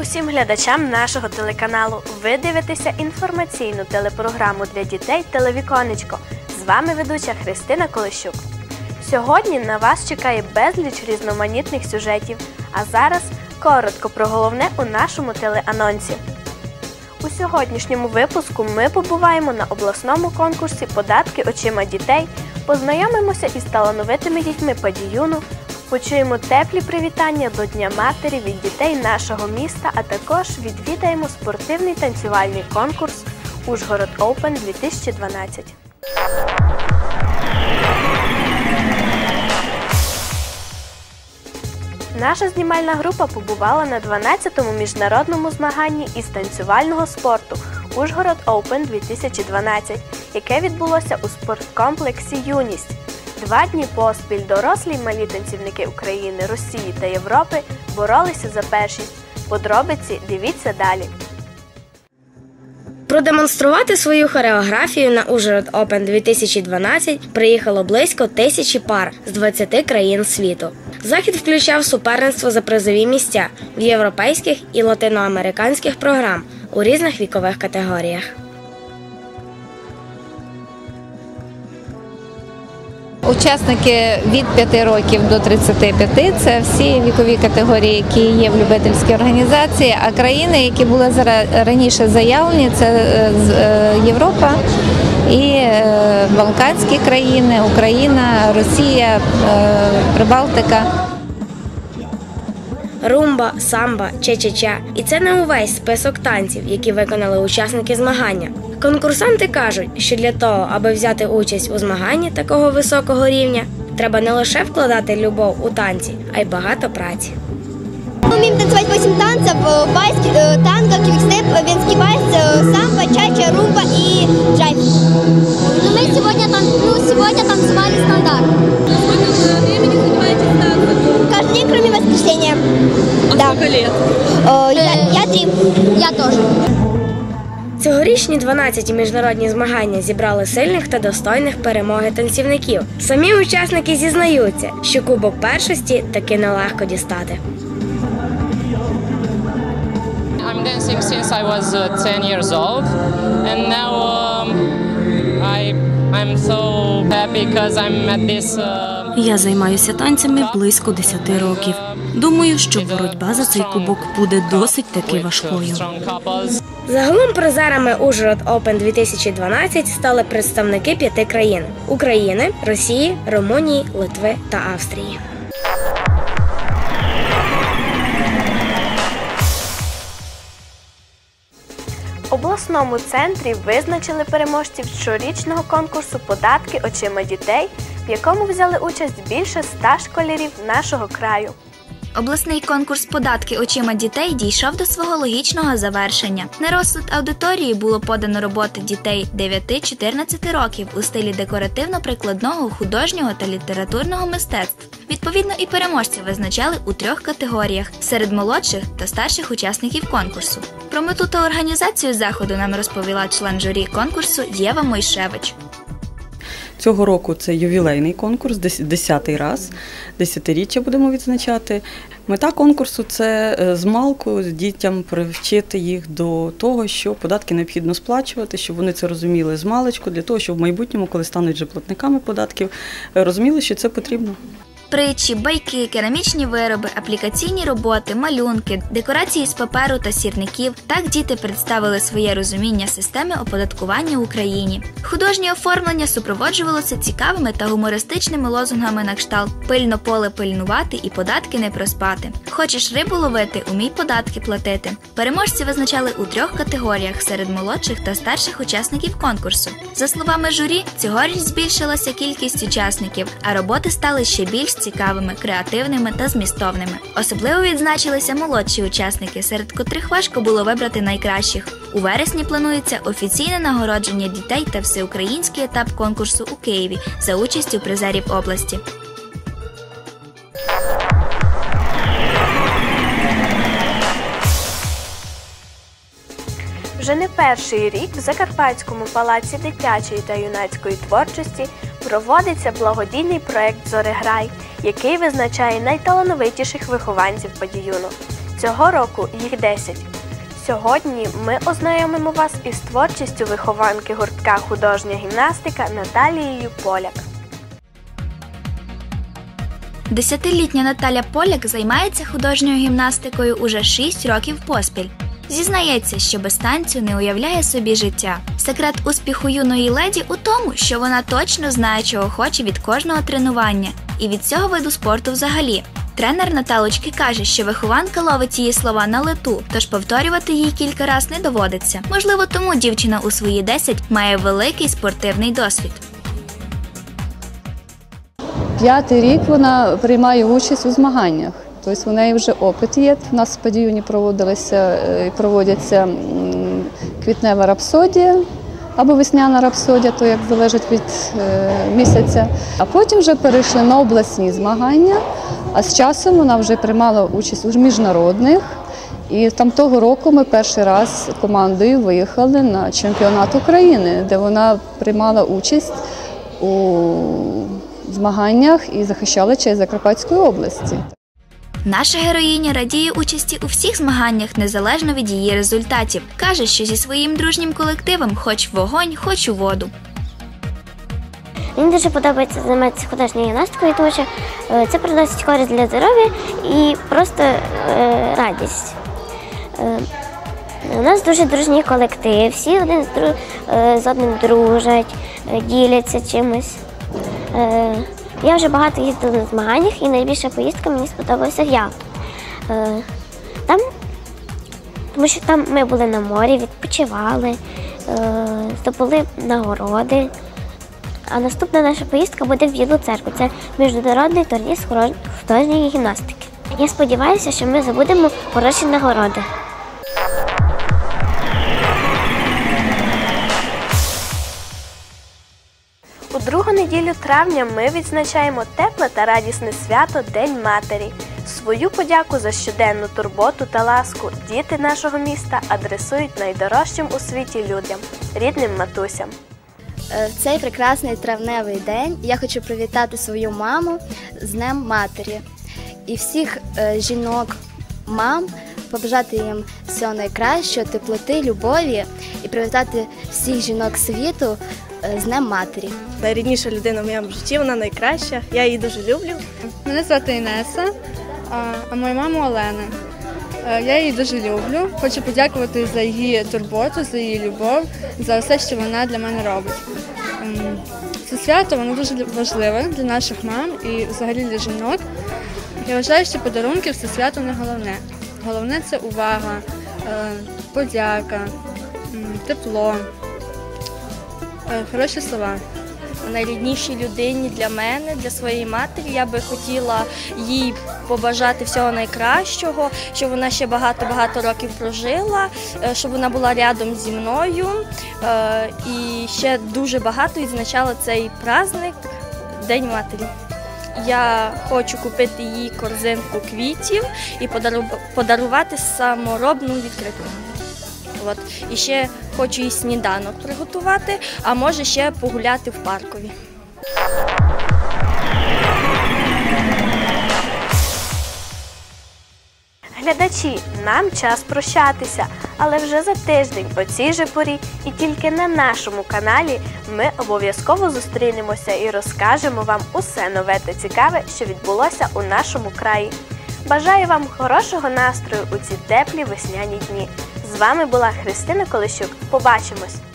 усім глядачам нашого телеканалу. Ви дивитеся інформаційну телепрограму для дітей Телевіконечко. З вами ведуча Христина Колещук. Сьогодні на вас чекає безліч різноманітних сюжетів. А зараз коротко про головне у нашому телеанонсі. У сьогоднішньому випуску ми побуваємо на обласному конкурсі Податки очима дітей, познайомимося із талановитими дітьми Падіюну, почуємо теплі привітання до Дня матері від дітей нашого міста, а також відвідаємо спортивний танцювальний конкурс Ужгород Open 2012. Наша знімальна група побувала на 12-му міжнародному змаганні із танцювального спорту Ужгород Open 2012, яке відбулося у спорткомплексі Юність. Два дні поспіль дорослі й малі танцівники України, Росії та Європи боролися за першість. Подробиці дивіться далі. Продемонструвати свою хореографію на Ужгород Open 2012 приїхало близько тисячі пар з 20 країн світу. Захід включав суперництво за призові місця в європейських і латиноамериканських програм у різних вікових категоріях. Учасники від 5 років до 35 – це всі вікові категорії, які є в любительській організації. А країни, які були раніше заявлені, це е, е, Європа і е, Балканські країни, Україна, Росія, Прибалтика. Румба, самба, че-че-ча. І це не увесь список танців, які виконали учасники змагання. Конкурсанти кажуть, що для того, аби взяти участь у змаганні такого високого рівня, треба не лише вкладати любов у танці, а й багато праці. Мы умеем танцевать 8 танцев, э, вальс, э, танго, квикстеп, э, венский вальс, э, самбо, чача, румба и джайв. Но мы сегодня, ну, сегодня танцевали стандарт. Каждый день, кроме воскресенья. А да. сколько лет? я, я три. Я тоже. Цьогорічні 12 міжнародні змагання зібрали сильних та достойних перемоги танцівників. Самі учасники зізнаються, що кубок першості таки нелегко дістати. I'm dancing since I was uh, 10 years old, and now um, I I'm so happy because I'm at this. Uh, Я займаюся танцями близько 10 років. Думаю, що боротьба за цей кубок буде досить таки важкою. Загалом призерами Ужгород Open 2012 стали представники п'яти країн: України, Росії, Румунії, Литви та Австрії. В обласному центрі визначили переможців щорічного конкурсу Податки очима дітей, в якому взяли участь більше ста школярів нашого краю. Обласний конкурс податки очима дітей дійшов до свого логічного завершення. На розсуд аудиторії було подано роботи дітей 9-14 років у стилі декоративно-прикладного, художнього та літературного мистецтв. Відповідно, і переможці визначали у трьох категоріях серед молодших та старших учасників конкурсу. Про мету та організацію заходу нам розповіла член журі конкурсу Єва Мойшевич. Цього року це ювілейний конкурс, дес- десятий раз, десятиріччя будемо відзначати. Мета конкурсу це е, з малку дітям привчити їх до того, що податки необхідно сплачувати, щоб вони це розуміли з маличку, для того, щоб в майбутньому, коли стануть вже платниками податків, е, розуміли, що це потрібно. Притчі, байки, керамічні вироби, аплікаційні роботи, малюнки, декорації з паперу та сірників. Так діти представили своє розуміння системи оподаткування в Україні. Художнє оформлення супроводжувалося цікавими та гумористичними лозунгами на кшталт пильно поле пильнувати і податки не проспати. Хочеш рибу ловити, умій податки платити. Переможці визначали у трьох категоріях серед молодших та старших учасників конкурсу. За словами журі, цьогоріч збільшилася кількість учасників, а роботи стали ще більш цікавими, креативними та змістовними. Особливо відзначилися молодші учасники, серед котрих важко було вибрати найкращих. У вересні планується офіційне нагородження дітей та всеукраїнський етап конкурсу у Києві за участю призерів області. Вже не перший рік в Закарпатському палаці дитячої та юнацької творчості проводиться благодійний проект Зореграй, який визначає найталановитіших вихованців падіюну. Цього року їх 10. Сьогодні ми ознайомимо вас із творчістю вихованки гуртка художня гімнастика Наталією Поляк. Десятилітня Наталя Поляк займається художньою гімнастикою уже 6 років поспіль. Зізнається, що без танцю не уявляє собі життя. Секрет успіху юної леді у тому, що вона точно знає, чого хоче від кожного тренування і від цього виду спорту взагалі. Тренер Наталочки каже, що вихованка ловить її слова на лету, тож повторювати їй кілька раз не доводиться. Можливо, тому дівчина у свої 10 має великий спортивний досвід. П'ятий рік вона приймає участь у змаганнях. Тобто у неї вже опит є. У нас в Падіюні проводилися е, проводяться квітнева рапсодія або весняна рапсодія, то як залежить від е, місяця. А потім вже перейшли на обласні змагання. А з часом вона вже приймала участь у міжнародних. І там того року ми перший раз командою виїхали на чемпіонат України, де вона приймала участь у змаганнях і захищала честь Закарпатської області. Наша героїня радіє участі у всіх змаганнях незалежно від її результатів. Каже, що зі своїм дружнім колективом хоч вогонь, хоч у воду. Мені дуже подобається займатися художньою гімнастикою, тому що е, це приносить користь для здоров'я і просто е, радість. Е, У нас дуже дружній колектив, всі один з, одним дружать, діляться чимось. Я вже багато їздила на змаганнях і найбільша поїздка мені сподобалася в. Е, Там, тому що там ми були на морі, відпочивали, е, здобули нагороди. А наступна наша поїздка буде в Білу церкву. Це міжнародний турнір з художньої гімнастики. Я сподіваюся, що ми забудемо хороші нагороди. У другу неділю травня ми відзначаємо тепле та радісне свято День Матері. Свою подяку за щоденну турботу та ласку діти нашого міста адресують найдорожчим у світі людям рідним матусям. Е, В цей прекрасний травневий день я хочу привітати свою маму з Днем Матері і всіх е, жінок, мам, побажати їм всього найкращого, теплоти, любові і привітати всіх жінок світу е, з Днем Матері. Найрідніша людина в моєму житті, вона найкраща. Я її дуже люблю. Мене звати Інеса, а- мою маму Олена. Е, Я її дуже люблю. Хочу подякувати за її турботу, за її любов, за все, що вона для мене робить. Ем, Це свято воно дуже важливе для наших мам і взагалі для жінок. Я вважаю, що подарунки це свято не головне. Головне це увага, е, подяка, тепло, е, хороші слова. найріднішій людині для мене, для своєї матері. Я би хотіла їй побажати всього найкращого, щоб вона ще багато-багато років прожила, е, щоб вона була рядом зі мною е, і ще дуже багато відзначала цей праздник День матері. Я хочу купити їй корзинку квітів і подарувати саморобну відкриту. От. І ще хочу їй сніданок приготувати, а може ще погуляти в паркові. Глядачі, нам час прощатися, але вже за тиждень о цій же порі і тільки на нашому каналі ми обов'язково зустрінемося і розкажемо вам усе нове та цікаве, що відбулося у нашому краї. Бажаю вам хорошого настрою у ці теплі весняні дні. З вами була Христина Колещук. Побачимось!